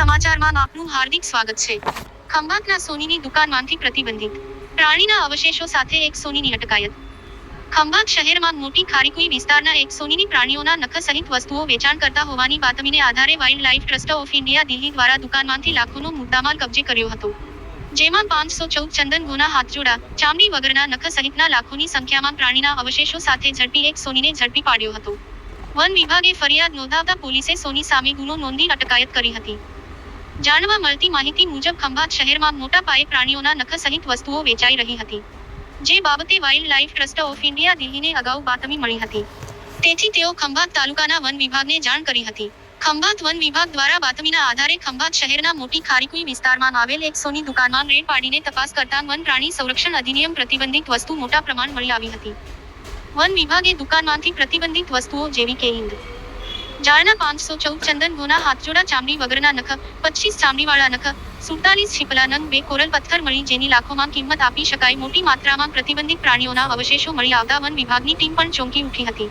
સમાચારમાં આપનું હાર્દિક સ્વાગત છે. ખંભાતના સોનીની દુકાનમાંથી પ્રતિબંધિત. પ્રાણીના અવશેષો સાથે એક સોનીની અટકાયત. ખંભાત શહેરમાં મોટી ખારીકુઈ વિસ્તારના એક સોનીની પ્રાણીઓના નખ સહિત વસ્તુઓ વેચાણ કરતા હોવાની બાતમીને આધારે Wildlife Trust of India Delhi દ્વારા દુકાનમાંથી લાખોનો મુદ્દામાલ કબજે કર્યો હતો. જેમાં પાંચસો ચૌદ ચંદન ગોના હાથજોડા, ચામડી વગરના નખ સહિતના લાખોની સંખ્યામાં પ્રાણીના અવશેષો સાથે ઝડપી એક સોનીને ઝડપી પાડ્યો હતો. વન વિભાગે ફરિયાદ નોંધાવતા પોલીસે સોની સામે ગુનો નોંધી અટકાયત કરી હતી. જાણવા મળતી માહિતી મુજબ ખંભાત શહેરમાં મોટા પાયે પ્રાણીઓના નખ સહિત વસ્તુઓ વેચાઈ રહી હતી. જે બાબતે wild life trust of India દિલ્હીને અગાઉ બાતમી મળી હતી. તેથી તેઓ ખંભાત તાલુકાના વન વિભાગને જાણ કરી હતી. ખંભાત વન વિભાગ દ્વારા બાતમીના આધારે ખંભાત શહેરના મોટી ખારીકુઈ વિસ્તારમાં આવેલ એક સોની દુકાનમાં રેડ પાડીને તપાસ કરતા વન પ્રાણી સંરક્ષણ અધિનિયમ પ્રતિબંધિત વસ્તુ મોટા પ્રમાણ મળી આવી હતી. વન વિભાગે દુકાનમાંથી પ્રતિબંધિત વસ્તુઓ જેવી કે ઈંદ જાળના પાંચસો ચૌદ ચંદન ગોના, હાથજોડા ચામડી વગરના નખ, પચીસ ચામડીવાળા નખ, સુડતાલીસ છીપલા નંગ, બે કોરલ પથ્થર મળી જેની લાખોમાં કિંમત આપી શકાય. મોટી માત્રામાં પ્રતિબંધિત પ્રાણીઓના અવશેષો મળી આવતા વન વિભાગની ટીમ પણ ચોંકી ઉઠી હતી.